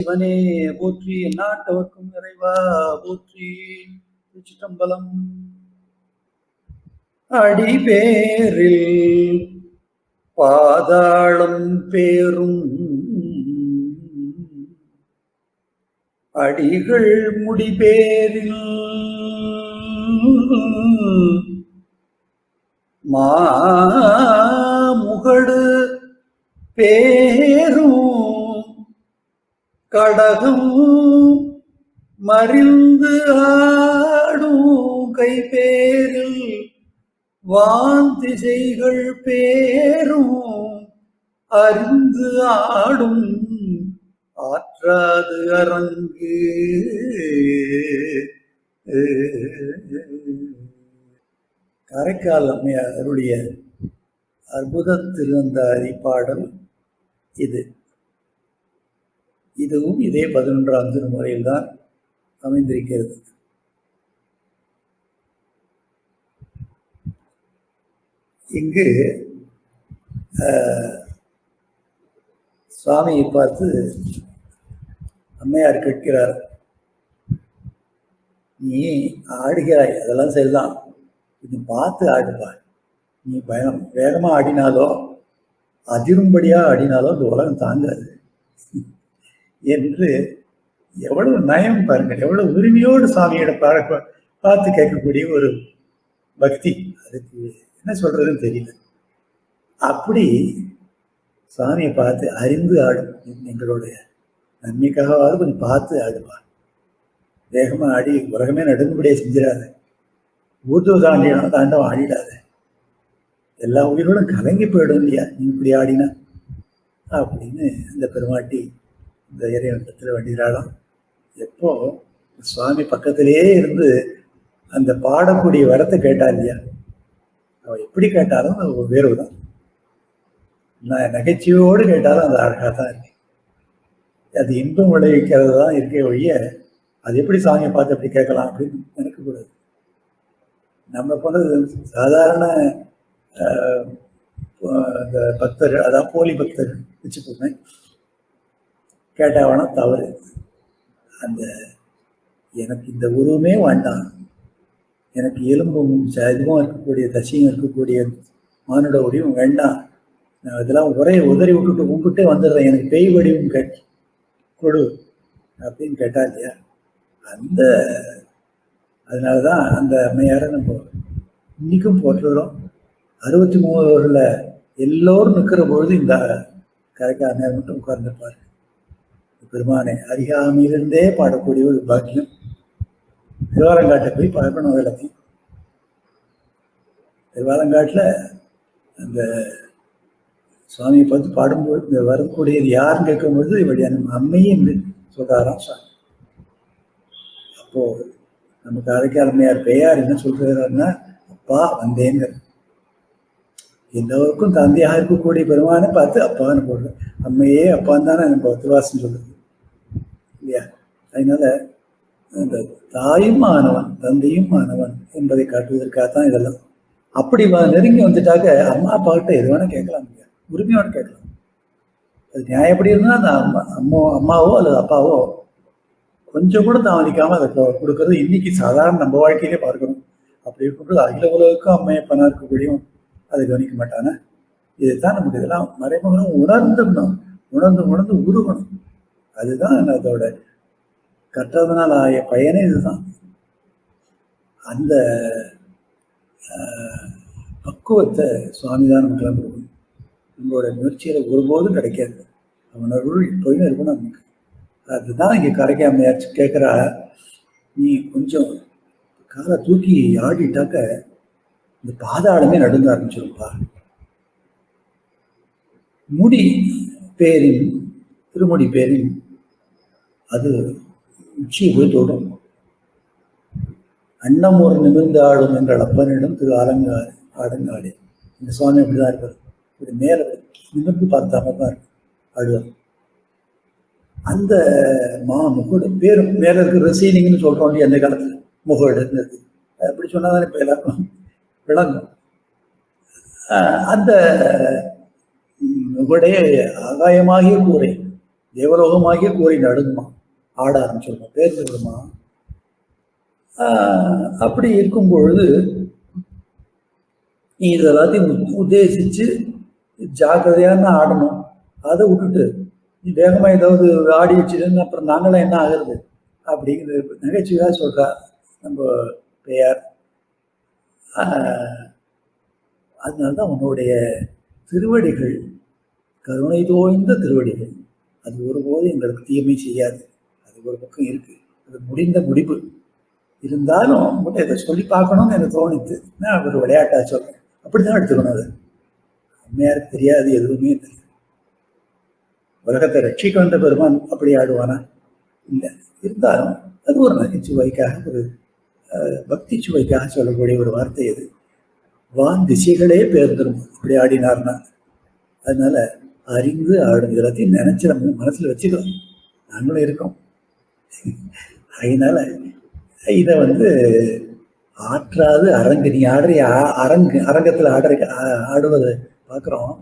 சிவனே போற்றி எந்நாட்டவர்க்கும் இறைவா போற்றி திருச்சிற்றம்பலம். அடிபேரில் பாதாளம் பேரும் அடிகள் முடிபேரில் மாமுகடு பேரும் கடகம் மறிந்து ஆடும் கைபேரில் வாந்திசைகள் பேரும் அறிந்து ஆடும் ஆற்றாது அரங்கு. காரைக்கால் அம்மையாருடைய அற்புத திருவந்தாரி பாடல் இது. இதுவும் இதே பதினொன்றாம் திருமுறையில் தான் அமைந்திருக்கிறது. இங்கு சுவாமியை பார்த்து அம்மையார் கேட்கிறார் நீ ஆடுகிறாய் அதெல்லாம் சரிதான். கொஞ்சம் பார்த்து ஆடுப்பா. நீ பயம் வேகமாக ஆடினாலோ அதிரும்படியாக ஆடினாலோ இந்த உலகம் தாங்காது. என்று எவ்வளவு நயம் பாருங்கள் எவ்வளவு உரிமையோடு சாமியோட பாட பார்த்து கேட்கக்கூடிய ஒரு பக்தி. அதுக்கு என்ன சொல்றதுன்னு தெரியல. அப்படி சாமியை பார்த்து அறிந்து ஆடும் எங்களுடைய நன்மைக்காகவாது கொஞ்சம் பார்த்து ஆடுப்பா வேகமாக ஆடி உலகமே நடுங்குபடியே செஞ்சிடாத. ஊர்துவ தாண்டியான தாண்டவம் ஆடிடாத. எல்லா உயிரோடும் கலங்கி போயிடும் இல்லையா? நீ இப்படி ஆடினா? அப்படின்னு அந்த பெருமாட்டி இந்த இறைவனத்தில் வேண்டிகிறாளாம் எப்போ சுவாமி பக்கத்திலேயே இருந்து அந்த பாடக்கூடிய வரத்தை கேட்டா இல்லையா? அவ எப்படி கேட்டாலும் அது ஒரு உயர்வு தான் நான் நகைச்சுவையோடு கேட்டாலும் அது அழகாக தான் இருக்கு. அது இன்பம் விளைவிக்கிறது தான் இருக்கே ஒழிய அது எப்படி சாமியை பார்த்து அப்படி கேட்கலாம் அப்படின்னு நினைக்கக்கூடாது நம்ம போனது சாதாரண இந்த பக்தர் அதான் போலி பக்தர் வச்சுக்கோங்க கேட்டாவனா தவறு. அந்த எனக்கு இந்த உருவமே வேண்டாம். எனக்கு எலும்பும் ச- இதுவும் இருக்கக்கூடிய தசையும் இருக்கக்கூடிய மானுட வடிவம் வேண்டாம். நான் இதெல்லாம் ஒரே உதறி விட்டுட்டு கும்பிட்டே வந்துடுறேன். எனக்கு பேய் வடிவும் கேட் கொடு அப்படின்னு கேட்டா இல்லையா? அந்த அதனால தான் அந்த அம்மையாரை நம்ம இன்னைக்கும் போற்றுறோம் அறுபத்தி மூணுல எல்லோரும் நிற்கிற பொழுது இந்த கரைக்கார நேரம் மட்டும் உட்கார்ந்துருப்பாரு. பெருமானை அறியாமையிலிருந்தே பாடக்கூடிய ஒரு பாக்கியம். திருவாலங்காட்டை போய் பழக்கணும் எல்லாத்தையும் திருவாலங்காட்டில் அந்த சுவாமியை பார்த்து பாடும்போது இந்த வரக்கூடியது யாருன்னு கேட்கும்பொழுது இப்படி நம்ம அம்மையே என்று சுவாமி. அப்போது நமக்கு அரைக்காலமையார் பெயார் என்ன சொல்றாருன்னா அப்பா வந்தேங்க எல்லோருக்கும் தந்தையாக இருக்கக்கூடிய பெருமானை பார்த்து அப்பான்னு போடுறேன் அம்மையே அப்பான்னு தானே நம்ம திருவாசம் சொல்லுது அதனால அந்த தாயும் ஆனவன் தந்தையும் ஆனவன் என்பதை காட்டுவதற்காகத்தான் இதெல்லாம். அப்படி நெருங்கி வந்துட்டாக்க அம்மா அப்பா கிட்ட எது வேணா கேட்கலாம். உரிமையோட கேட்கலாம். அது நியாயப்படி இருந்தால் அந்த அம்மா அம்மா அம்மாவோ அல்லது அப்பாவோ கொஞ்சம் கூட தாமதிக்காமல் அதை கொடுக்கறது இன்னைக்கு சாதாரண நம்ம வாழ்க்கையிலே பார்க்கணும். அப்படி இருக்கும்போது அகில உலகுக்கும் அம்மையப்பனா இருக்கக்கூடியும் அதை கவனிக்க மாட்டானே. இதைத்தான் நமக்கு இதெல்லாம் மறைமுகம் உணர்ந்துடணும். உணர்ந்து உணர்ந்து உருகணும். அதுதான் அதோட கற்றதுனால் ஆகிய பயனே இதுதான். அந்த பக்குவத்தை சுவாமி தான் நமக்கு எல்லாம் கொடுக்கணும். நம்மளோட ஒருபோதும் கிடைக்காது. அவன் அருள் எப்போதுமே இருக்கணும் நமக்கு அதுதான் இங்கே கரைக்காமையாச்சு கேட்குறா நீ கொஞ்சம் காலை தூக்கி ஆடிட்டாக்க இந்த பாதாளமே நடுங்க ஆரம்பிச்சிருப்பா முடி பேரின் திருமுடி பேரின் அது உச்சி போய் தொடும் அன்னமூர் நிமிர்ந்து ஆடும் எங்கள் அப்பனிடம் திரு ஆலங்காடு ஆடங்காடு இந்த சுவாமி அப்படிதான் இருப்பார். இப்படி மேலே நிமிர்ந்து பார்த்தாம தான் ஆடுவார் அந்த மா முகடு பேர் மேலே இருக்கிற ரசீனிங்னு சொல்கிறோம் இல்லையா அந்த காலத்துல முகடுங்கிறது அப்படி சொன்னாதான் இப்போ எல்லாருக்கும் விளங்கும். ஆஹ் அந்த முகடே ஆகாயமாகிய கூரை தேவலோகமாகிய கூரை நடுங்குமா? ஆட ஆரம்பிச்சிருமா பேருந்து விடுமா அப்படி இருக்கும் பொழுது நீ இது எல்லாத்தையும் உத்- உத்தேசிச்சு ஜாக்கிரதையான ஆடணும். அதை விட்டுட்டு நீ வேகமாக ஏதாவது ஆடி வச்சுட்டு அப்புறம் நாங்களாம் என்ன ஆகுறது? அப்படிங்கிறது நகைச்சுவையாக சொல்கிறா நம்ம பெயர் அதனால தான் உன்னுடைய திருவடிகள் கருணை தோய்ந்த திருவடிகள் அது ஒருபோதும் எங்களுக்கு தீமை செய்யாது. ஒரு பக்கம் இருக்கு. அது முடிந்த முடிவு. இருந்தாலும் உங்கள்கிட்ட இதை சொல்லி பார்க்கணும்னு எனக்கு தோணுது. நான் ஒரு விளையாட்டா சொல்றேன். அப்படிதான் எடுத்துக்கணும் அது. அம்மையாருக்கு தெரியாது எதுவுமே தெரியாது. உலகத்தை ரட்சிக்க வந்த பெருமான் அப்படி ஆடுவானா? இல்லை. இருந்தாலும் அது ஒரு நகைச்சுவைக்காக ஒரு பக்தி சுவைக்காக சொல்லக்கூடிய ஒரு வார்த்தை அது வான் திசைகளே பேர்ந்துரும். அப்படி ஆடினார்னா. அதனால அறிந்து ஆடும் எல்லாத்தையும் நினைச்சு நம்ம மனசுல வச்சுக்கலாம். நாங்களும் இருக்கோம். அதனால இதை வந்து ஆற்றாது அரங்கு நீ ஆடுற அரங்கு அரங்கத்தில் ஆடுற ஆடுவதை பார்க்குறோம்.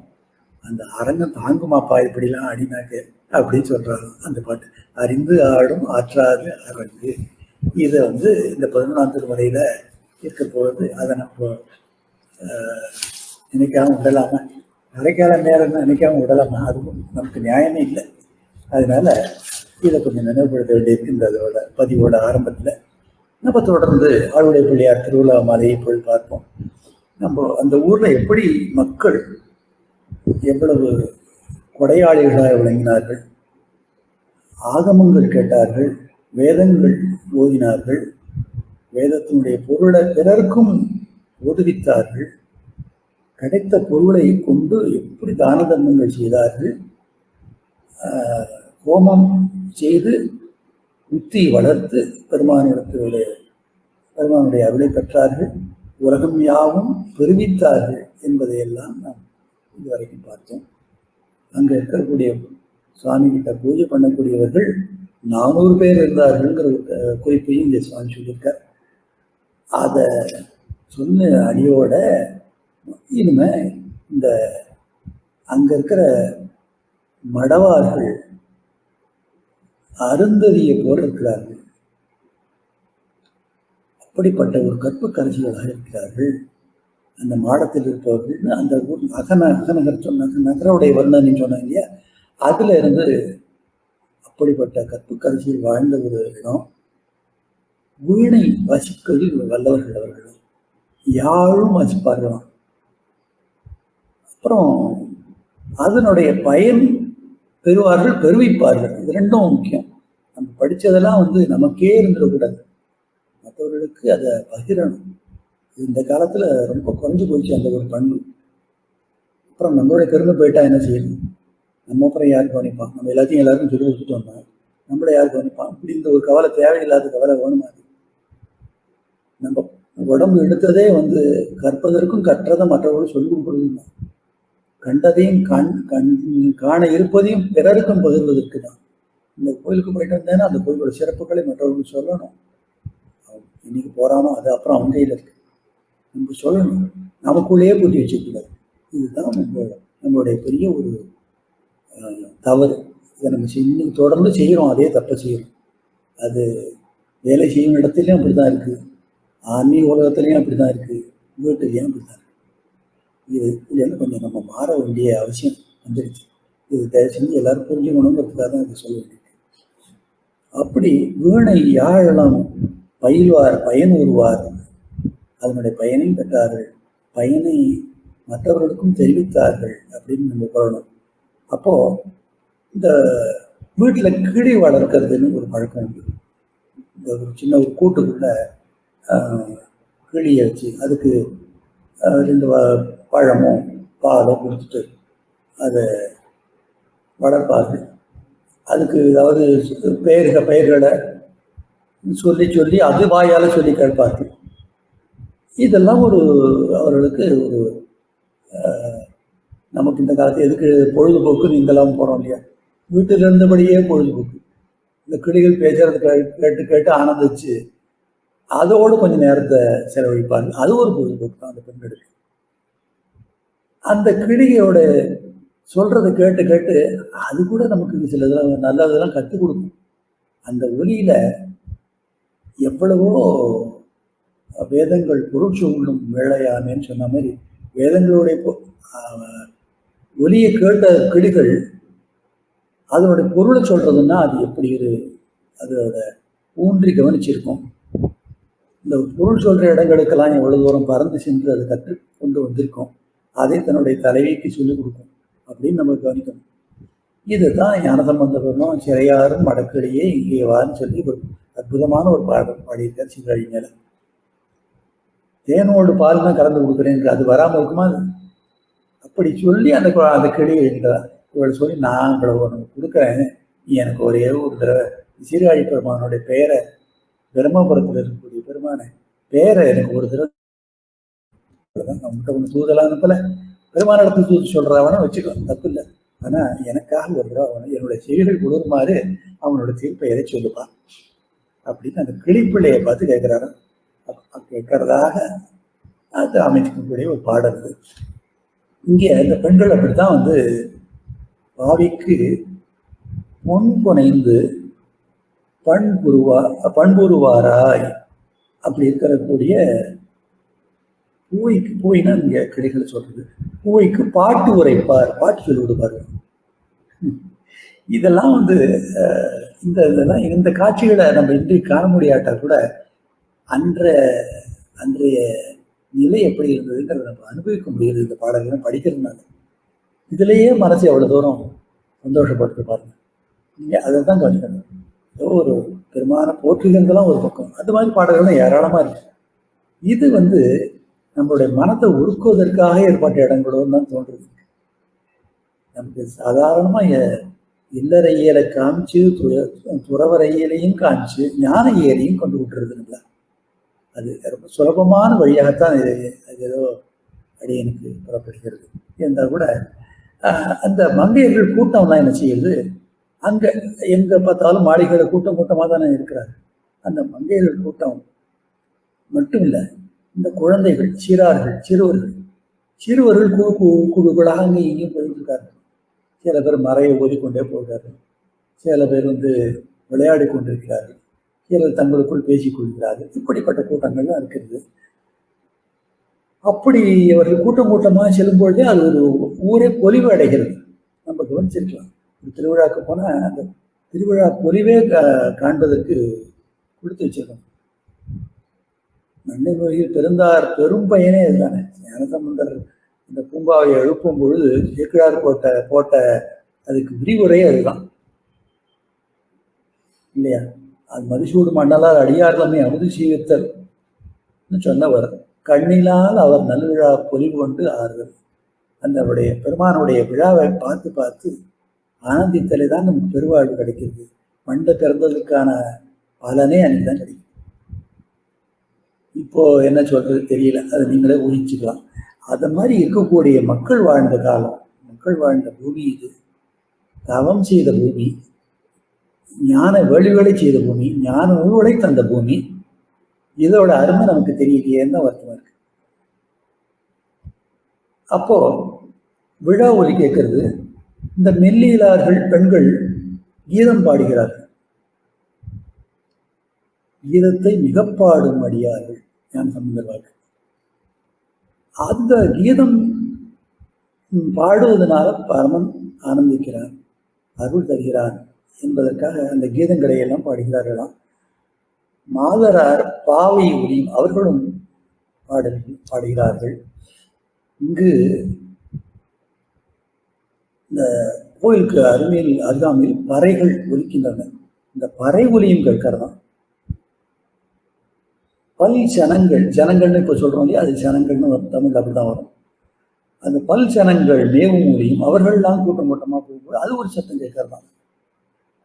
அந்த அரங்கம் தாங்குமாப்பா இப்படிலாம் ஆடினாக்க அப்படின்னு சொல்றாங்க அந்த பாட்டு அறிந்து ஆடும் ஆற்றாது அரங்கு. இதை வந்து இந்த பதினொன்றாம் திருமுறையில் இருக்க போது அதை நம்ம ஆஹ், நினைக்காம விடலாமா? மழைக்கால நேரம் நினைக்காம விடலாமா? அதுவும் நமக்கு நியாயமே இல்லை. அதனால இதை கொஞ்சம் நினைவுபடுத்த வேண்டியிருக்கின்றதோட இந்த அதோட பதிவோட ஆரம்பத்தில் நம்ம தொடர்ந்து ஆளுடைய பிள்ளையார் திருவிழா மாலையை போய் பார்ப்போம். நம்ம அந்த ஊரில் எப்படி மக்கள் எவ்வளவு கொடையாளிகளாக விளங்கினார்கள் ஆகமங்கள் கேட்டார்கள் வேதங்கள் ஓதினார்கள் வேதத்தினுடைய பொருளை பிறருக்கும் ஓதுவித்தார்கள் கிடைத்த பொருளை கொண்டு எப்படி தான தர்மங்கள் செய்தார்கள் ஹோமம் செய்து புத்தி வளர்த்து பெருமானிடத்தினுடைய பெருமானுடைய அருளை பெற்றார்கள். உலகம் யாவும் பெருமித்தார்கள் என்பதையெல்லாம் நாம் இதுவரைக்கும் பார்த்தோம். அங்கே இருக்கக்கூடிய சுவாமி கிட்ட பூஜை பண்ணக்கூடியவர்கள் நானூறு பேர் இருந்தார்கள்ங்கிற ஒரு, குறிப்பையும் இந்த சுவாமி சொல்லியிருக்கார். அதை சொன்ன அடியோட இனிமே இந்த அங்கே இருக்கிற மடவார்கள் அருந்ததியை போல இருக்கிறார்கள். அப்படிப்பட்ட ஒரு கற்புக்கரசிகளாக இருக்கிறார்கள் அந்த மாடத்தில் இருப்பவர்கள் அந்த ஊர் அகன அகநகர் சொன்ன நகரோடைய வர்ணன் சொன்னாங்க இல்லையா? அதுல இருந்து அப்படிப்பட்ட கற்புக்கரசியில் வாழ்ந்த ஒரு இடம். வீணை வாசிப்பதில் வல்லவர்கள் அவர்கள். யாழும் வாசிப்பார்களாம். அப்புறம் அதனுடைய பயன் பெறுவார்கள் பெருவிப்பார்கள் இது ரெண்டும் முக்கியம். நம்ம படித்ததெல்லாம் வந்து நமக்கே இருந்துடக்கூடாது மற்றவர்களுக்கு அதை பகிரணும். இந்த காலத்தில் ரொம்ப குறைஞ்சு போயிடுச்சு அந்த ஒரு பண்பு. அப்புறம் நம்மளுடைய பெருமை போயிட்டா என்ன செய்யணும்? நம்ம அப்புறம் யார் கவனிப்பான் நம்ம எல்லாத்தையும் எல்லாருக்கும் சொல்லி கொடுத்துட்டோம்னா நம்மளை யார் கவனிப்பான் இப்படி இந்த ஒரு கவலை தேவையில்லாத கவலை வேணுமா நம்ம உடம்பு எடுத்ததே வந்து கற்பதற்கும் கற்றதை மற்றவர்களும் சொல்லிக் கொடுக்குறதும் தான் கண்டதையும் கண் கண் காண இருப்பதையும் பிறருக்கும் பகிர்வதற்கு தான். இந்த கோயிலுக்கு போயிட்டு வந்தேன்னா அந்த கோயிலோட சிறப்புகளை மற்றவர்களுக்கு சொல்லணும். இன்னைக்கு போறானோ அது அப்புறம் அவங்க கையில் இருக்கு. நம்ம சொல்லணும். நமக்குள்ளேயே பூட்டி வச்சுக்கூடாது இதுதான் நம்ம நம்மளுடைய பெரிய ஒரு தவறு. இதை நம்ம இன்னும் தொடர்ந்து செய்கிறோம் அதே தப்பை செய்கிறோம் அது வேலை செய்யும் இடத்துலையும் அப்படி தான் இருக்குது ஆன்மீக உலகத்துலேயும் அப்படி தான் இருக்குது வீட்டுலேயும் அப்படி தான் இருக்குது இது இதுலேருந்து கொஞ்சம் நம்ம மாற வேண்டிய அவசியம் வந்துடுச்சு இது தயவு செஞ்சு எல்லாரும் புரிஞ்சுக்கணுங்கிறதுக்காக தான் இதை சொல்ல வேண்டியது அப்படி வீணை யாழெல்லாம் பயில்வார் பயன் உருவார் அதனுடைய பயனையும் பெற்றார்கள் பயனை மற்றவர்களுக்கும் தெரிவித்தார்கள் அப்படின்னு நம்ம சொல்லணும். அப்போ இந்த வீட்டில் கிளி வளர்க்கறதுன்னு ஒரு பழக்கம் உண்டு. இந்த ஒரு சின்ன ஒரு கூட்டுக்குள்ள கிளியை வச்சு அதுக்கு ரெண்டு வ- பழமோ பாலோ கொடுத்துட்டு அதை வளர்ப்பார்கள். அதுக்கு ஏதாவது பெயர்கள் பெயர்களை சொல்லி சொல்லி அது வாயால் சொல்லி கேட்பார்கள். இதெல்லாம் ஒரு அவர்களுக்கு ஒரு நமக்கு இந்த காலத்து எதுக்கு பொழுதுபோக்கு நீங்களாம் போகிறோம் இல்லையா? வீட்டில் இருந்தபடியே பொழுதுபோக்கு. இந்த கிளிகள் பேசுறது கேட்டு கேட்டு ஆனந்திச்சு அதோடு கொஞ்சம் நேரத்தை செலவழிப்பாங்க அது ஒரு பொழுதுபோக்கு தான் அந்த பெண்களுக்கு. அந்த கிளியோட சொல்றதை கேட்டு கேட்டு அது கூட நமக்கு சில இதெல்லாம் நல்லதெல்லாம் கற்றுக் கொடுக்கும். அந்த ஒலியில எவ்வளவோ வேதங்கள் பொருள் சொல்லும் வேளையாமேன்னு சொன்ன மாதிரி வேதங்களுடைய பொ- ஒலியை கேட்ட கிளிகள் அதனுடைய பொருளை சொல்றதுன்னா அது எப்படி ஒரு அதோட ஊன்றி கவனிச்சிருக்கும். இந்த பொருள் சொல்ற இடங்களுக்கெல்லாம் எவ்வளவு தூரம் பறந்து சென்று அதை கற்று கொண்டு வந்திருக்கோம். அதை தன்னுடைய தலைவிக்கு சொல்லிக் கொடுக்கும் அப்படின்னு நம்ம கவனிக்கணும். இதுதான் ஞானசம்பந்த பெருமான் சிறையாரும் மடக்கடியே இங்கே வான்னு சொல்லி ஒரு அற்புதமான ஒரு பாடல் பாடியிருக்கார் சிவழி மேல. தேனோடு பால் தான் கலந்து கொடுக்குறேன் அது வராமல் இருக்குமா அது? அப்படி சொல்லி அந்த அந்த கிளி எழுதிட்டா இவள் சொல்லி நான் இவ்வளோ உனக்கு கொடுக்குறேன். நீ எனக்கு ஒரே ஒரு தடவை. சீர்காழி பெருமானுடைய பெயரை பிரம்மபுரத்தில் இருக்கக்கூடிய பெருமானை பேரை எனக்கு ஒரு தடவை அவ்வளவுதான். ஒன்று தூதலாம் அனுப்பல பெருமானிடத்தில் தூது சொல்றவன வச்சுக்கலாம் தப்பு இல்லை ஆனா எனக்காக ஒரு தடவை அவனை என்னுடைய செய்திகள் குளிருமாறு அவனோட தீர்ப்பெயரை சொல்லுப்பான் அப்படின்னு அந்த கிளிப்பிள்ளையை பார்த்து கேட்கிறாரு கேட்கறதாக அது அமைக்கக்கூடிய ஒரு பாடல் இது இங்கே இந்த பெண்கள் அப்படித்தான் வந்து பாவிக்கு பொன் புனைந்து பண்புருவா பண்புருவாராய் அப்படி இருக்கக்கூடிய பூவைக்கு பூவைனா இங்க கிளிகள் சொல்றது. பூவைக்கு பாட்டு உரைப்பார் பாட்டு சொல்லி கொடுப்பாரு இதெல்லாம் வந்து இந்த இதெல்லாம் இந்த காட்சிகளை நம்ம இன்றி காண முடியாட்டா கூட அன்ற அன்றைய நிலை எப்படி இருந்ததுங்கிறத நம்ம அனுபவிக்க முடிகிறது இந்த பாடல்களை படிக்கிறதுனால. இதுலயே மனசு எவ்வளவு தூரம் சந்தோஷப்படுத்து பாருங்க. நீங்க அதை தான் கவனிக்கணும். ஏதோ ஒரு பெருமான போற்றுகிறதெல்லாம் ஒரு பக்கம். அது மாதிரி பாடல்கள்லாம் ஏராளமா இருக்கு. இது வந்து நம்மளுடைய மனத்தை உருக்குவதற்காக ஏற்பட்ட இடங்களோன்னு தான் தோன்றுது. நமக்கு சாதாரணமாக எ- காமிச்சு துற- காமிச்சு ஞான இயலையும் கொண்டு விட்டுறதுங்களா அது ரொம்ப சுலபமான வழியாகத்தான் இது அது ஏதோ அடியனுக்கு புறப்படுகிறது. இருந்தால் கூட அந்த மங்கையர்கள் கூட்டம்லாம் என்ன செய்யுது? அங்கே எங்கே பார்த்தாலும் மாளிகையில் கூட்டம் கூட்டமாக தானே இருக்கிறார் அந்த மங்கையர்கள் கூட்டம் மட்டும் இல்லை இந்த குழந்தைகள் சிறார்கள் சிறுவர்கள். சிறுவர்கள் குழு குழு குழுக்களாக அங்கே இங்கேயும் போயிட்டு சில பேர் மறையை ஓதிக்கொண்டே போகிறார்கள். சில பேர் வந்து விளையாடி கொண்டிருக்கிறார்கள். சிலர் தங்களுக்குள் பேசிக் கொள்கிறார்கள். இப்படிப்பட்ட கூட்டங்கள்லாம் இருக்கிறது. அப்படி அவர்கள் கூட்டம் கூட்டமாக செல்லும் பொழுதே அது ஒரு ஊரே பொலிவு அடைகிறது. நம்ம கவனிச்சிருக்கலாம். ஒரு திருவிழாக்கு போனால் அந்த திருவிழா பொலிவே கா- காண்பதற்கு கொடுத்து வச்சிருக்கோம். நன்மை வகையில் பெருந்தார் பெரும் பயனே இதுதானே ஞானசம்பந்தர் இந்த பூங்காவை எழுப்பும் பொழுது சேக்கிழார் போட்ட போட்ட அதுக்கு விரிவுரை அதுதான். இல்லையா? அது மதிசூடு மன்னலால் அடியார்லமே அமுது சீவித்தல் சொன்னவர். கண்ணிலால் அவர் நல்விழா பொலிவு கொண்டு ஆறுதல். அந்த அவருடைய பெருமானுடைய விழாவை பார்த்து பார்த்து ஆனந்தித்தலை தான் நமக்கு பெருவாழ்வு கிடைக்கிறது. மண்டை பிறந்ததுக்கான பலனே அன்னைக்கு தான் கிடைக்கும் இப்போ என்ன சொல்றது தெரியல. அது நீங்களே ஊகிச்சுக்கலாம். அது மாதிரி இருக்கக்கூடிய மக்கள் வாழ்ந்த காலம் மக்கள் வாழ்ந்த பூமி இது. தவம் செய்த பூமி ஞான வேள்விகளை செய்த பூமி ஞான உருவலை தந்த பூமி. இதோட அருமை நமக்கு தெரியலையேன்னு தான் வருத்தமா இருக்கு. அப்போ விழா ஒலி கேட்கறது இந்த மெல்லியலார்கள் பெண்கள் கீதம் பாடுகிறார்கள். கீதத்தை மிக பாடும் அடியார்கள். ஞான சம்பந்தர் அந்த கீதம் பாடுவதனால பரமன் ஆனந்திக்கிறார் அருள் தருகிறார் என்பதற்காக அந்த கீதங்களை எல்லாம் பாடுகிறார்களாம் மாதரார் பாவை ஒலியும் அவர்களும் பாடல் பாடுகிறார்கள். இங்கு இந்த கோயிலுக்கு அருமையில் அருகாமையில் பறைகள் ஒலிக்கின்றன. இந்த பறை ஒலியும் கேட்கறதாம் பல் சனங்கள் ஜனங்கள்னு இப்போ சொல்கிறோம் இல்லையா? அது ஜனங்கள்னு வரும் தமிழ் அப்படிதான் வரும். அந்த பல் சனங்கள் மேவும் ஒலியும் அவர்கள்லாம் கூட்டம் கூட்டமாக போகும்போது அது ஒரு சத்தம் கேட்கறதாம்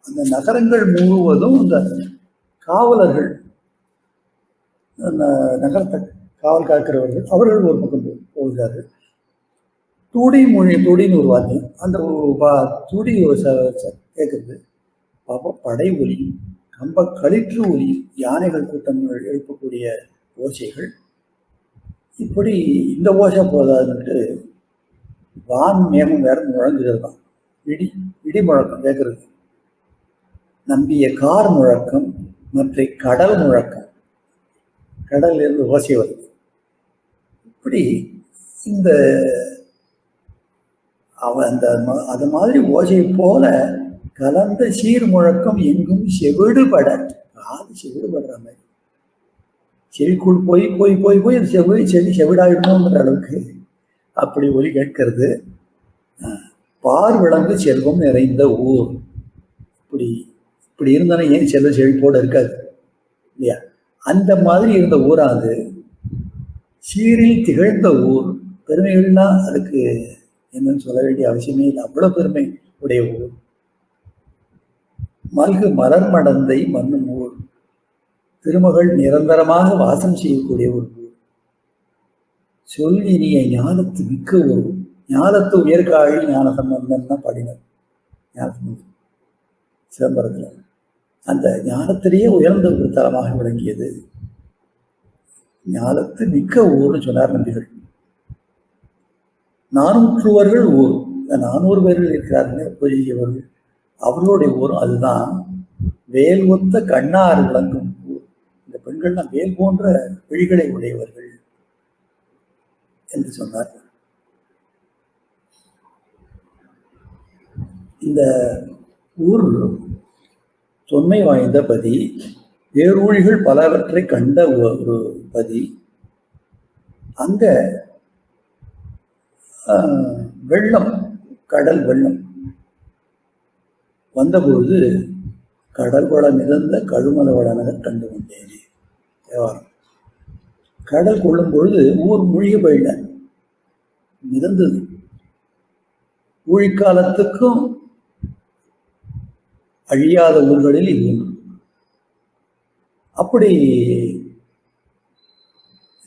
அந்த நகரங்கள் முழுவதும் இந்த காவலர்கள் நகரத்தை காவல் காக்கிறவர்கள் அவர்கள் ஒரு பக்கம் போகிறார்கள். துடி மொழி துடின்னு ஒரு வார்த்தை. அந்த துடி ஒரு ச கேட்குறது பாப்பா படை ஒலி. கம்ப களிற்று ஒலி யானைகள் கூட்டங்கள் எழுப்பக்கூடிய ஓசைகள். இப்படி இந்த ஓசை போதாதுன்ட்டு வான் மேகம் வேற முழங்குகிறதாம் இடி இடி முழக்கம் கேட்கறது நம்பிய கார் முழக்கம் மற்ற கடல் முழக்கம். கடல்ல இருந்து ஓசை வருது. இப்படி இந்த அவன் அந்த அது மாதிரி ஓசையை போல கலந்த சீர் முழக்கம் எங்கும் செவிடுபட. காது செவிடுபடுற மாதிரி. செவிக்குள் போய் போய் போய் போய் அது செவி செவி செவிடாயிடணுங்கிற அளவுக்கு அப்படி ஒலி கேட்கிறது. பார் விளங்கு செல்வம் நிறைந்த ஊர். இப்படி இப்படி இருந்தாலும் ஏன் செல்வ செழிப்போடு இருக்காது? இல்லையா? அந்த மாதிரி இருந்த ஊராது சீரில் திகழ்ந்த ஊர். பெருமைகள்லாம் அதுக்கு என்னன்னு சொல்ல வேண்டிய அவசியமே இல்லை. அவ்வளோ பெருமை உடைய ஊர். மல்கு மலர் மடந்தை மண்ணும் ஊர். திருமகள் நிரந்தரமாக வாசம் செய்யக்கூடிய ஒரு ஊர். சொல் இனிய ஞானத்து மிக்க ஒரு ஞானத்து உயர்காழி ஞான சம்பந்தம் தான் பாடினார் ஞானசம்பந்தம். சிதம்பரத்தில். அந்த ஞானத்திலேயே உயர்ந்த ஒரு தலமாக விளங்கியது. ஞானத்து மிக்க ஊர்னு சொன்னார் நம்பிகள். நானூற்றுவர்கள் ஊர். இந்த நானூறு பேர்கள் இருக்கிறார்கள் பொய்யவர்கள் அவர்களுடைய ஊர் அதுதான். வேல் ஒத்த கண்ணாறு விளங்கும் ஊர். இந்த பெண்கள்லாம் வேல் போன்ற விழிகளை உடையவர்கள் என்று சொன்னார் இந்த ஊர் தொன்மை வாய்ந்த பதி வேரூழிகள் பலவற்றை கண்ட ஒரு பதி. அங்க வெள்ளம் கடல் வெள்ளம். வந்தபொழுது கடல் வளம் மிதந்த கழுமல வளனதை கண்டு கொண்டேனே தேவாரம். கடல் கொள்ளும் பொழுது ஊர் மூழ்கி போயிட மிதந்தது. ஊழிக்காலத்துக்கும் அழியாத ஊர்களில் இது ஒன்று. அப்படி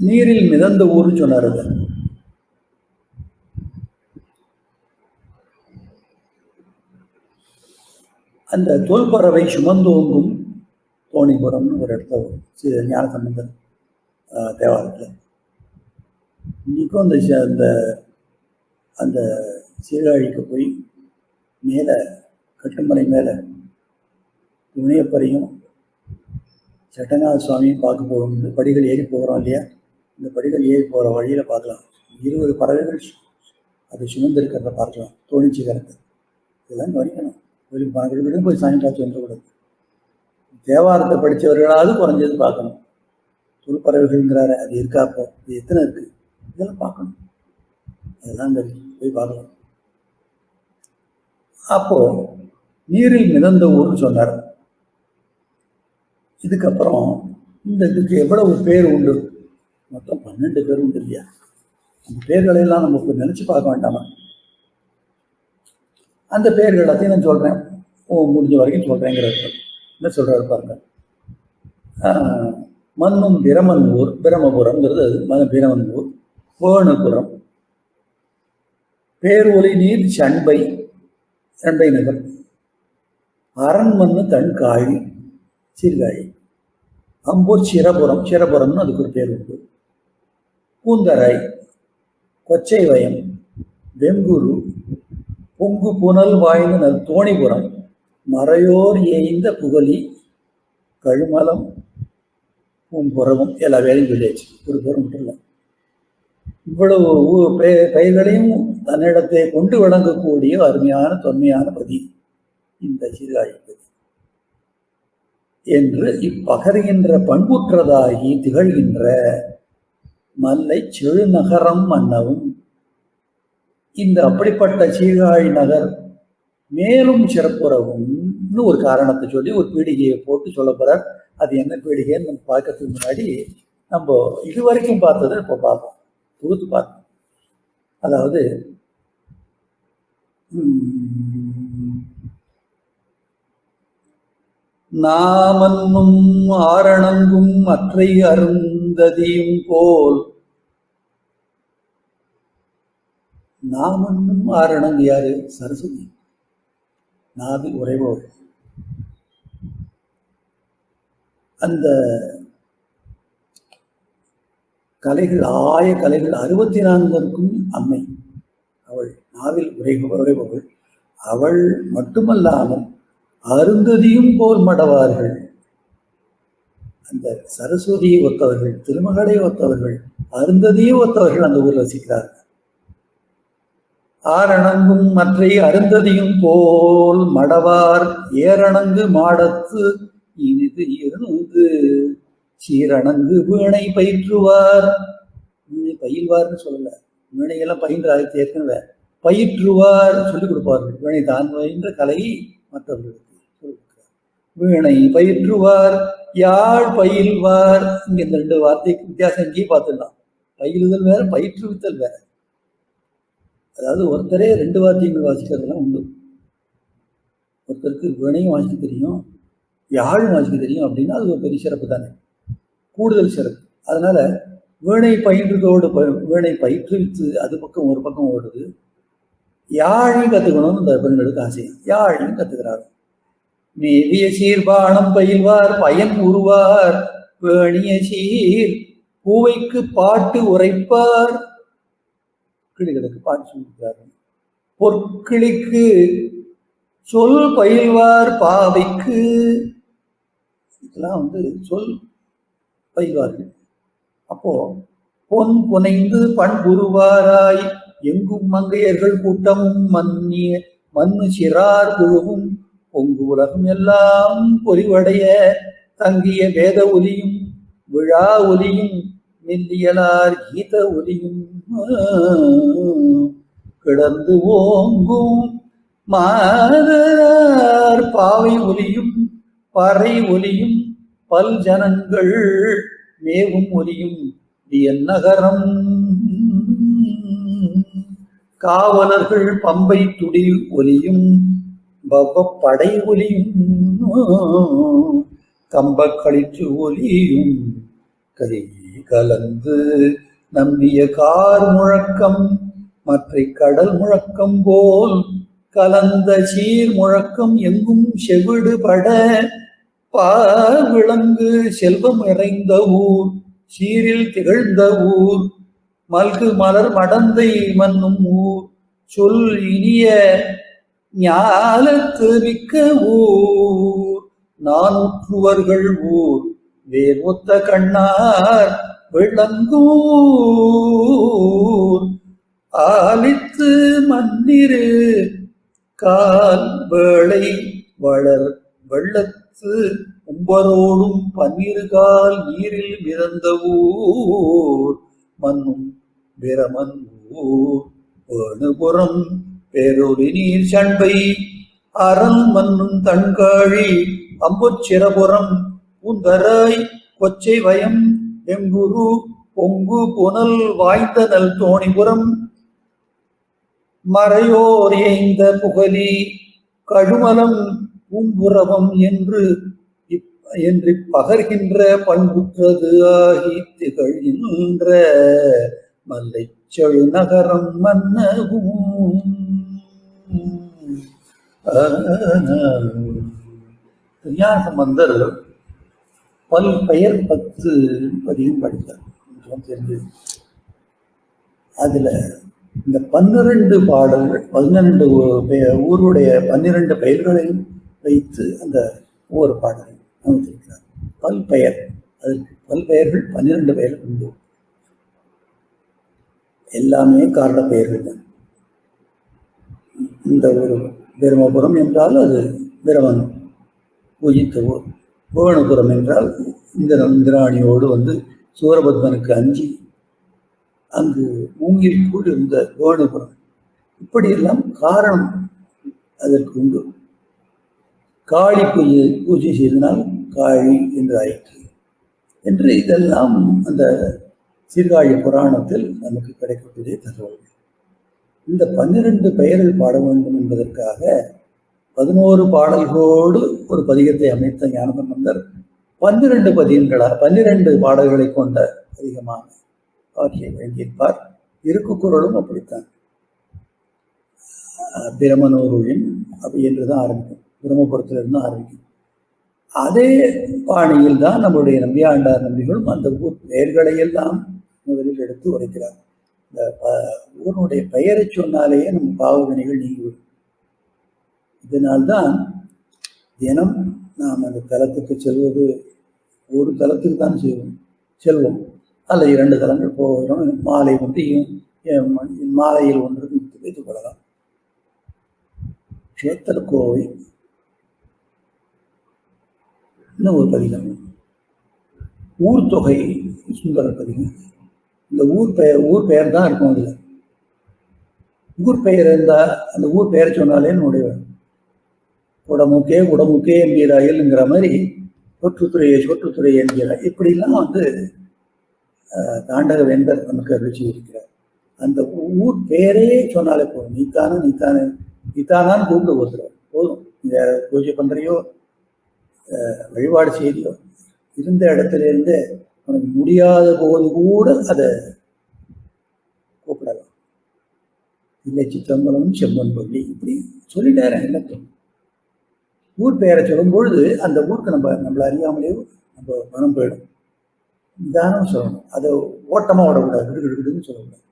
நீரில் மிதந்த ஊர்னு சொன்னார் அதை அந்த தோல்பறவை சுமந்தோங்கும் தோணிபுரம்னு ஒரு இடத்துல வரும் ஸ்ரீ ஞானசம்பந்தர் தேவாலயத்தில். இன்றைக்கும் அந்த அந்த அந்த சீர்காழிக்கு போய் மேலே கட்டுமலை மேலே துணையப்பரையும் சட்டநாத சுவாமியும் பார்க்க போகும் இந்த படிகள் ஏறி போகிறோம் இல்லையா? இந்த படிகள் ஏறி போகிற வழியில் பார்க்கலாம். இருபது பறவைகள் அது அதை சுமந்திருக்கிறத பார்க்கலாம். தோணிச்சிக்கிறத இதெல்லாம் கவனிக்கணும். கோயிலுக்கு பார்க்கறது போய் சாயங்காலம் வந்துடக்கூடாது தேவாரத்தை படித்தவர்களாவது குறைஞ்சது பார்க்கணும் தொல்பறவைகள்ங்கிறாரு அது இருக்கா அப்போ இது எத்தனை இருக்கு இதெல்லாம் பார்க்கணும் அதெல்லாம் போய் பார்க்கலாம் அப்போ நீரில் மிதந்த ஊர்னு சொன்னார் இதுக்கப்புறம் இந்த இதுக்கு எவ்வளவு பேர் உண்டு மொத்தம் பன்னெண்டு பேர் உண்டு இல்லையா அந்த பேர்களை எல்லாம் நம்ம இப்ப பார்க்க வேண்டாமா அந்த பெயர்கள் எல்லாத்தையும் நான் சொல்கிறேன் ஓ முடிஞ்ச வரைக்கும் சொல்றேங்கிறார். என்ன சொல்றாரு பாருங்க. ஆஹ், மன்னும் பிரமன் ஊர் பிரமபுரம்ங்கிறது அது ம- பிரமன் ஊர் பேரொலி நீர் சண்பை சண்பை நகர். அரண்மண் தன் காழி சீர்காழி. அம்பூர் சிரபுரம் சிரபுரம்னு அதுக்கு ஒரு பேர் உண்டு. பூந்தரை கொச்சை வயம் வெங்குரு பொங்கு புனல் வாய்ந்த நல் தோணிபுரம் மறையோர் ஏய்ந்த புகழி கழுமலம் பூம்புறமும் எல்லா வேலையும் சொல்லியாச்சு ஒரு பேரும் மட்டும் இல்லை. இவ்வளவு பெயர்களையும் தன்னிடத்தை கொண்டு விளங்கக்கூடிய அருமையான தொன்மையான பதி இந்த சீர்காழி பதி என்று இப்பகருகின்ற பண்புற்றதாகி திகழ்கின்ற மல்லை செழுநகரம் மன்னவும் இந்த அப்படிப்பட்ட சீர்காழி நகர் மேலும் சிறப்புறவும்னு ஒரு காரணத்தை சொல்லி ஒரு பீடிகையை போட்டு சொல்ல போகிறார் அது என்ன பீடிகைன்னு நம்ம பார்க்கறதுக்கு முன்னாடி நம்ம இது வரைக்கும் பார்த்ததை இப்போ பார்ப்போம். தொகுத்து பார்ப்போம். அதாவது உம், நாமன்னும் ஆரணங்கும் அற்றை அருந்ததியும் போல் நாமன்னும் ஆரணம் யாரு? சரஸ்வதி. நாவில் உறைவோர். அந்த கலைகள் ஆய கலைகள் அறுபத்தி நான்கிற்கும் அம்மை. அவள் நாவில் உரை உரைபவள் அவள் மட்டுமல்லாமல் அருந்ததியும் போல் மடவார்கள். அந்த சரஸ்வதியை ஒத்தவர்கள் திருமகளை ஒத்தவர்கள் அருந்ததியை ஒத்தவர்கள் அந்த ஊரில் வசிக்கிறார்கள். ஆரணங்கும் மற்றை அருந்ததியும் போல் மடவார் ஏரணங்கு மாடத்து இனிது இருந்து சீரணங்கு வீணை பயிற்றுவார். வீணை பயில்வார்னு சொல்லல. வீணையெல்லாம் பயின்ற ஆயத்து ஏற்கனவே பயிற்றுவார் சொல்லிக் கொடுப்பார்கள். வீணை தான் பயின்ற கலையை மற்றவர்களுக்கு வீணை பயிற்றுவார் யாழ் பயில்வார். இங்க இந்த ரெண்டு வார்த்தைக்கு வித்தியாசம் இங்கேயே பார்த்துடலாம். பயிலுதல் வேற பயிற்றுவித்தல் வேற. அதாவது ஒருத்தரே ரெண்டு வாத்தியங்கள் வாசிக்கிறதுலாம் உண்டு. ஒருத்தருக்கு வீணையும் வாசிக்க தெரியும் யாழும் வாசிக்க தெரியும் அப்படின்னா அது ஒரு பெரிய சிறப்பு தானே. கூடுதல் சிறப்பு. அதனால் வீணை பயின்றதோடு ப- வீணை பயிற்றுவித்து அது பக்கம் ஒரு பக்கம் ஓடுது. யாழையும் கற்றுக்கணும்னு இந்த பெண்களுக்கு ஆசை யாழையும் கற்றுக்கிறார் மேவிய சீர்பானம் பயில்வார் பயன் உருவார். வேணிய சீர் பூவைக்கு பாட்டு உரைப்பார். கிளிகளுக்கு பாட்டு சொல்லியிருக்கிறார்கள் பொற்கிளிக்கு சொல் பயில்வார் பாவைக்கு. இதெல்லாம் வந்து சொல் பயில்வார்கள். அப்போ பொன் புனைந்து பண்புருவாராய் எங்கும் மங்கையர்கள் கூட்டமும் மன்னிய மண்ணு சிறார் குழுவும் பொங்கு உலகம் எல்லாம் பொறிவடைய தங்கிய வேத ஒலியும் விழா ஒலியும் மெல்லியலார் கீத ஒலியும் கிடந்து ஓங்கும் மாதரார் பாவை ஒலியும் பறை ஒலியும் பல் ஜனங்கள் மேவும் ஒலியும் என் நகரம். காவலர்கள் பம்பை துடி ஒலியும் பவ படை ஒலியும் கம்ப களிற்று ஒலியும் கதை கலந்து நம்பிய கார் முழக்கம் மற்றை கடல் முழக்கம் போல் கலந்த சீர் முழக்கம் எங்கும் செவிடு பட விளங்கு செல்வம் நிறைந்த ஊர் சீரில் திகழ்ந்த ஊர் மல்கு மலர் மடந்தை மன்னும் ஊர் சொல் இனிய ஞாலத்து மிக்க ஊர் நானூற்றுவர்கள் ஊர். வேர் கண்ணார் விளங்கூர். ஆலித்து மன்னிரு கால் வேளை வளர் வெள்ளத்து உம்பரோடும் பன்னிருகால் நீரில் மிதந்த ஊர். மண்ணும் பிரமன் ஊர். வேணுபுறம் பேரொரு நீர் சண்பை. அறல் மண்ணும் தன்காழி அம்புச்சிரபுரம் பூந்தராய் கொச்சை வயம் எங்குரு பொங்கு புனல் வாய்ந்த நல் தோணிபுரம் மறையோர் ஏய்ந்த புகலி கழுமலம் பூம்புரவம் என்று இப்- என்று பகர்கின்ற பண்புற்றது ஆகி திகழ்கின்ற மல்லைச் செழு நகரம் மன்னவும் ஞான சம்பந்தர் பல் பெயர் பத்து பதியும் படித்தார் தெரிஞ்சது. அதுல இந்த பன்னிரண்டு பாடல்கள் பன்னிரண்டு ஊருடைய பன்னிரண்டு பெயர்களையும் வைத்து அந்த ஒவ்வொரு பாடலை அமைத்திருக்கிறார். பல் பெயர் அதற்கு பல் பெயர்கள் பன்னிரண்டு பெயர்கள் உண்டு. எல்லாமே காரண பெயர்கள் தான். இந்த ஒரு பிரமபுரம் என்றால் அது பிரமன் பூஜித்த ஊர். புவனபுரம் என்றால் இந்திர இந்திராணியோடு வந்து சூரபத்மனுக்கு அஞ்சி அங்கு மூங்கில் கூட இருந்த புவனபுரம். இப்படியெல்லாம் காரணம் அதற்கு உண்டு. காளி பூஜை பூஜை செய்தனால் காளி என்று ஆயிற்று என்று இதெல்லாம் அந்த சீர்காழி புராணத்தில் நமக்கு கிடைக்கக்கூடிய தகவல் இந்த பன்னிரண்டு பெயர்கள் பாட வேண்டும் என்பதற்காக பதினோரு பாடல்களோடு ஒரு பதிகத்தை அமைத்த ஞானசம்பந்தர் பன்னிரண்டு பதியங்களா பன்னிரண்டு பாடல்களை கொண்ட அதிகமாக அவற்றை வழங்கியிருப்பார் இருக்கு குரலும் அப்படித்தான். பிரமனூருவின் அப்படி என்றுதான் ஆரம்பிக்கும். பிரம்மபுரத்திலிருந்து ஆரம்பிக்கும். அதே பாணியில் தான் நம்முடைய நம்பியாண்டார் நம்பிகளும் அந்த ஊர் பெயர்களை எல்லாம் முதலில் எடுத்து உரைக்கிறார். இந்த ப- ஊருடைய பெயரை சொன்னாலேயே நம்ம பாவவினைகள் நீங்கிவிடும். இதனால்தான் தினம் நாம் அந்த தலத்துக்கு செல்வது ஒரு தலத்துக்கு தான் செய்வோம் செல்வோம். அல்ல இரண்டு தலங்கள் போகிறோம் மாலை ஒன்று மாலையில் ஒன்று வைத்து வைத்துக் கொள்ளலாம். க்ஷேத்திர கோவை. இன்னும் ஒரு பதிகம். ஊர் தொகை சுந்தர பதிகம். இந்த ஊர் பெயர் ஊர் பெயர் தான் இருக்கும் அதில். ஊர் பெயர் இருந்தால் அந்த ஊர் பெயரை சொன்னாலே நம்முடைய உடமுக்கே உடமுக்கே என்கிறாயில்ங்கிற மாதிரி சொற்றுத்துறையை சொற்றுத்துறை என்கிறார். இப்படிலாம் வந்து தாண்டக வேந்தர் நமக்கு அருளிச்சி இருக்கிறார் அந்த ஊர் பேரே சொன்னாலே போதும். நீத்தானா நீத்தானே நீத்தானான்னு கூப்பிட்டு ஒருத்தர் போதும். வேற பூஜை பண்ணுறையோ வழிபாடு செய்தியோ இருந்த இடத்துல இருந்து உனக்கு முடியாத போது கூட அதை கூப்பிடலாம். இல்லை சித்தம்பலம் செம்மன் பள்ளி இப்படி சொல்லிட்டாரு எல்லாத்தையும் ஊர் பெயரை சொல்லும் பொழுது அந்த ஊருக்கு நம்ம நம்மளை அறியாமலே நம்ம மனம் போயிடும். நிதானம் சொல்லணும். அதை ஓட்டமாக விடக்கூடாது விடுகிடுன்னு சொல்லக்கூடாது.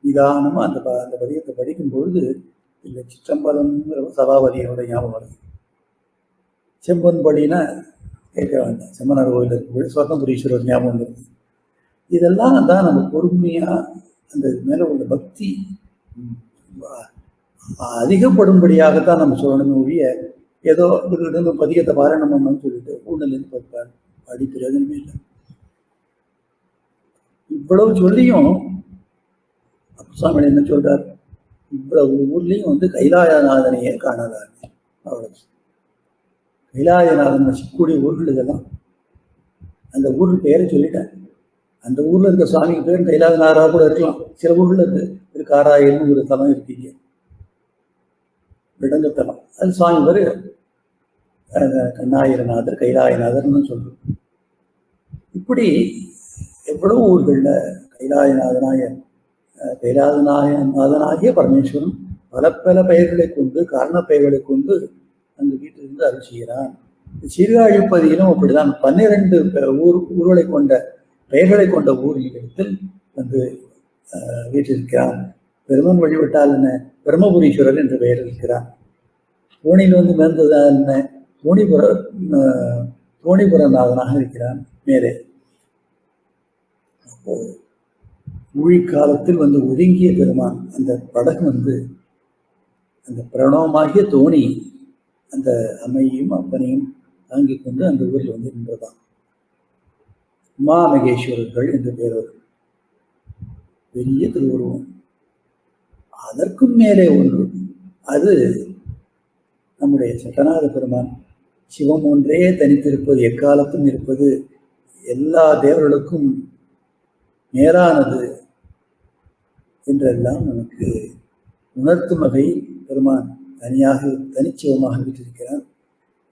நிதானமாக அந்த ப- அந்த பதியத்தை படிக்கும் பொழுது இல்லை சிற்றம்பலம்ங்கிற சபாபதியோட ஞாபகம் வருது. செம்பன் படினா கேட்க வேண்டாம். செம்மனார் கோயில் இருக்கும்போது சொர்ணபுரீஸ்வரர் ஞாபகம் வருது. இதெல்லாம் தான் நம்ம பொறுமையாக அந்த மேலே உள்ள பக்தி அதிகப்படும்படியாகத்தான் நம்ம சொல்லணுமே ஒழிய ஏதோ இருந்து பதிகத்தை பாராயணம் பண்ணணும்னு சொல்லிட்டு ஊழலேருந்து பார்ப்பார். அடி பிரயோஜனமே இல்லை. இவ்வளவு சொல்லியும் அப்புசாமி என்ன சொல்றார்? இவ்வளவு ஊர்லயும் வந்து கைலாயநாதனையே காணலாங்க அவ்வளவு. கைலாயநாதன் வசிக்கக்கூடிய ஊர்கள் இதெல்லாம். அந்த ஊர் பேரை சொல்லிட்டேன் அந்த ஊரில் இருக்க சுவாமிக்கு பேர் கைலாயநாதரா கூட இருக்கலாம். சில ஊரில் இருக்கு. இருக்காராயல்னு ஒரு தலம் இருக்கீங்க விடங்கத்தலம் அது சுவாமி ஒரு கண்ணாயிரநாதர் கைலாயநாதர்னு சொல்றோம் இப்படி எவ்வளவு ஊர்களில் கைலாயநாதனாய கைலாதநாயநாதனாகிய நாதனாகிய பரமேஸ்வரன் பல பல பெயர்களை கொண்டு காரண பெயர்களை கொண்டு அந்த வீட்டிலிருந்து அருள் செய்கிறான். சீர்காழிப்பதியிலும் அப்படிதான் பன்னிரண்டு ஊர் ஊர்களை கொண்ட பெயர்களை கொண்ட ஊரிடத்தில் வந்து அஹ், வீற்றிருக்கிறான் பெருமன் வழிபட்டால் என்ன? பிரம்மபுரீஸ்வரர் என்ற பெயர் இருக்கிறான் தோணியில் வந்து மிதந்ததால் என்ன? தோணிபுர அஹ், தோணிபுரநாதனாக இருக்கிறான் மேலே. அப்போ ஊழிக்காலத்தில் வந்து ஒதுங்கிய பெருமான் அந்த படகு வந்து அந்த பிரணவமாகிய தோணி அந்த அம்மையையும் அப்பனையும் தாங்கிக் கொண்டு அந்த ஊரில் வந்து நின்றதான் உமாமகேஸ்வரர்கள் என்று பெயர் பெரிய திருவுருவம். அதற்கும் மேலே ஒன்று. அது நம்முடைய சட்டநாத பெருமான். சிவம் ஒன்றே தனித்திருப்பது எக்காலத்தும் இருப்பது எல்லா தேவர்களுக்கும் நேரானது என்றெல்லாம் நமக்கு உணர்த்தும் வகை பெருமான் தனியாக தனிச்சிவமாக விட்டிருக்கிறார்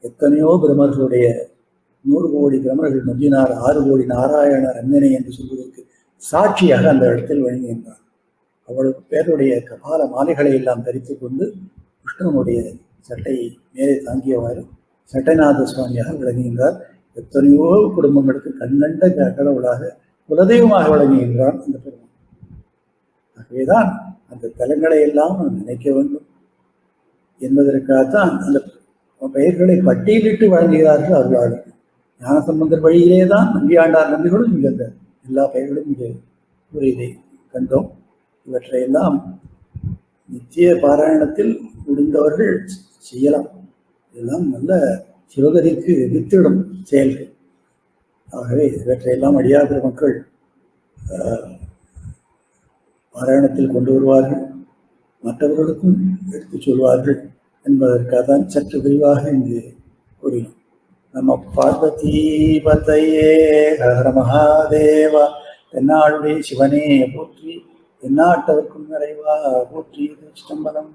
எத்தனையோ பிரமர்களுடைய நூறு கோடி பிரமர்கள் நொஞ்சினார் ஆறு கோடி நாராயணர் அந்தனை என்று சொல்வதற்கு சாட்சியாக அந்த இடத்தில் வழங்குகின்றார். அவ்வளவு பேருடைய கபால மாலைகளை எல்லாம் தரித்து கொண்டு விஷ்ணுவனுடைய சட்டையை மேலே தாங்கியவாறு சட்டைநாத சுவாமியாக விளங்குகின்றார். எத்தனையோ குடும்பங்களுக்கு கண்கண்ட கடவுளாக குலதெய்வமாக விளங்குகின்றான் அந்த பெருமான். ஆகவேதான் அந்த தலங்களை எல்லாம் நாம் நினைக்க வேண்டும். என்பதற்காகத்தான் அந்த பெயர்களை பட்டியலிட்டு வழங்குகிறார்கள் அருளாளர். ஞானசம்பந்தர் வழியிலே தான் நம்பியாண்டார் நம்பிகளும் இங்கே எல்லா பெயர்களும் இங்கே கூறியதை கண்டோம். இவற்றையெல்லாம் நித்திய பாராயணத்தில் முடிந்தவர்கள் செய்யலாம். இதெல்லாம் நல்ல சிவகதிக்கு வித்திடும் செயல்கள். ஆகவே இவற்றையெல்லாம் அடியாத மக்கள் பாராயணத்தில் கொண்டு வருவார்கள். மற்றவர்களுக்கும் எடுத்துச் சொல்வார்கள் என்பதற்காக தான் சற்று விரிவாக இங்கு கூறினோம். நம்ம பார்வதீபத்தையே ஹர மகாதேவா. தென்னாளுடைய சிவனே போற்றி எந்நாட்டவர்க்கும் நிறைவா போற்றி சிதம்பரம்.